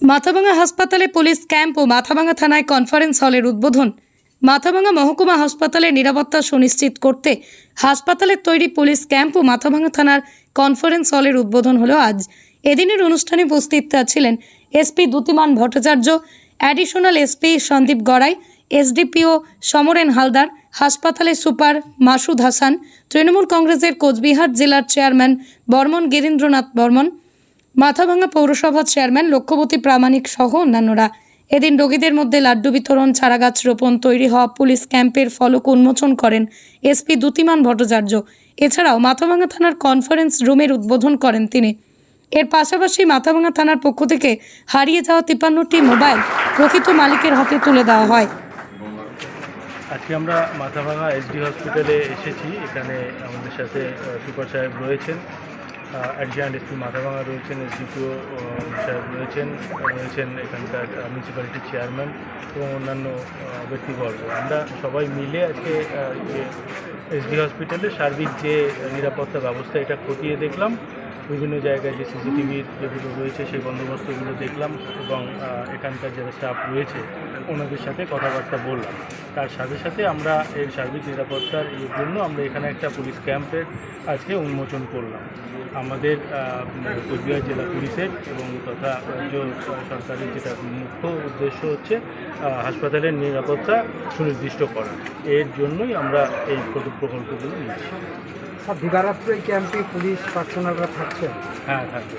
মাথাভাঙা হাসপাতালে police camp ও মাথাভাঙা থানায় conference হলের উদ্বোধন। মাথাভাঙা মহকুমা হাসপাতালের নিরাপত্তা সুনিশ্চিত করতে হাসপাতালের তৈরি পুলিশ ক্যাম্প ও মাথাভাঙা থানার কনফারেন্স হলের উদ্বোধন হলো আজ। এদিনের অনুষ্ঠানে উপস্থিত ছিলেন SP Dyutiman Bhattacharya, additional SP Sandip Garai SDPO Samaren Haldar, হাসপাতালের সুপার মাসুদ হাসান, তৃণমূল কংগ্রেসের কোচবিহার জেলার চেয়ারম্যান বর্মন গিরীন্দ্রনাথ বর্মন মাথাভাঙা পৌরসভার চেয়ারম্যান, লক্ষ্যবতী প্রামাণিক সহ অন্যান্যরা। এদিন রোগীদের মধ্যে লাড্ডু বিতরণ চারাগাছ রোপণ তৈরি হওয়া, পুলিশ ক্যাম্পের ফলক উন্মোচন করেন এসপি দ্যুতিমান ভট্টাচার্য। এছাড়াও মাথাভাঙা থানার কনফারেন্স রুমের উদ্বোধন করেন তিনি। এর পাশাপাশি মাথাভাঙা থানার পক্ষ থেকে হারিয়ে যাওয়া তিপ্পান্নটি মোবাইল প্রকৃত মালিকের হাতে তুলে দেওয়া হয়। আজকে আমরা মাথাভাঙা এসডি হসপিটালে এসেছি। এখানে আমাদের সাথে সুপার সাহেব রয়েছেন। অ্যাডজান্ট এসপি মাথাভাঙা রয়েছেন এসডিপিও সাহেব রয়েছেন রয়েছেন এখানকার মিউনিসিপ্যালিটির চেয়ারম্যান এবং অন্যান্য ব্যক্তিবর্গ। আমরা সবাই মিলে আজকে এসডি হসপিটালে সার্বিক যে নিরাপত্তা ব্যবস্থা, এটা খতিয়ে দেখলাম। বিভিন্ন জায়গায় যে সিসিটিভির যেগুলো রয়েছে, সেই বন্দোবস্তগুলো দেখলাম এবং এখানকার যারা স্টাফ রয়েছে, ওনাদের সাথে কথাবার্তা বললাম। তার সাথে সাথে আমরা এর সার্বিক নিরাপত্তার জন্য আমরা এখানে একটা পুলিশ ক্যাম্পের আজকে উন্মোচন করলাম। আমাদের কোচবিহার জেলা পুলিশের এবং তথা রাজ্য সরকারের যেটা মুখ্য উদ্দেশ্য হচ্ছে হাসপাতালের নিরাপত্তা সুনির্দিষ্ট করা। এর জন্যই আমরা এই প্রকল্প- প্রকল্পগুলো নিচ্ছি আর দিবারাত্র এই ক্যাম্পে পুলিশ পার্সোনালরা থাকছে হ্যাঁ থাকবে।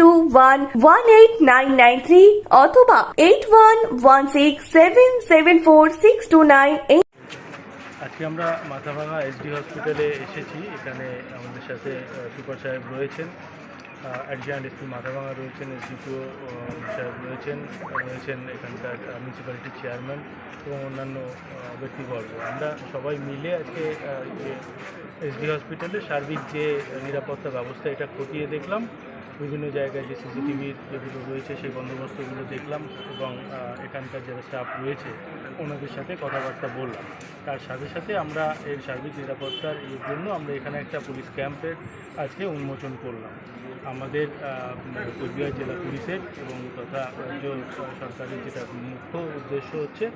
two one one eight nine nine three অথবা eight one one six seven seven four six two nine আজকে আমরা মাথাভাঙা এসডি হসপিটালে এসেছি। এখানে আমাদের সাথে সুপার সাহেব রয়েছেন। অ্যাডজান্ট এসপি মাথাভাঙা রয়েছেন এসডিপিও সাহেব রয়েছেন রয়েছেন এখানকার মিউনিসিপ্যালিটির চেয়ারম্যান এবং অন্যান্য ব্যক্তিবর্গ। আমরা সবাই মিলে আজকে এসডি হসপিটালে সার্বিক যে নিরাপত্তা ব্যবস্থা, এটা খতিয়ে দেখলাম। বিভিন্ন জায়গায় যে সিসিটিভির যেগুলো রয়েছে, সেই বন্দোবস্তগুলো দেখলাম এবং এখানকার যারা স্টাফ রয়েছে, ওনাদের সাথে কথাবার্তা বললাম। তার সাথে সাথে আমরা এর সার্বিক নিরাপত্তার এর জন্য আমরা এখানে একটা পুলিশ ক্যাম্পের আজকে উন্মোচন করলাম। আমাদের কোচবিহার জেলা পুলিশের এবং তথা রাজ্য সরকারের যেটা মুখ্য উদ্দেশ্য হচ্ছে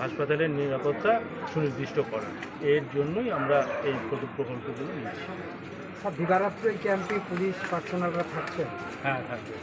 হাসপাতালের নিরাপত্তা সুনির্দিষ্ট করা। এর জন্যই আমরা এই প্রকল্প- প্রকল্পগুলো নিচ্ছি আর দিবারাত্র এই ক্যাম্পে পুলিশ পার্সোনালরা থাকছেন হ্যাঁ থাকবে।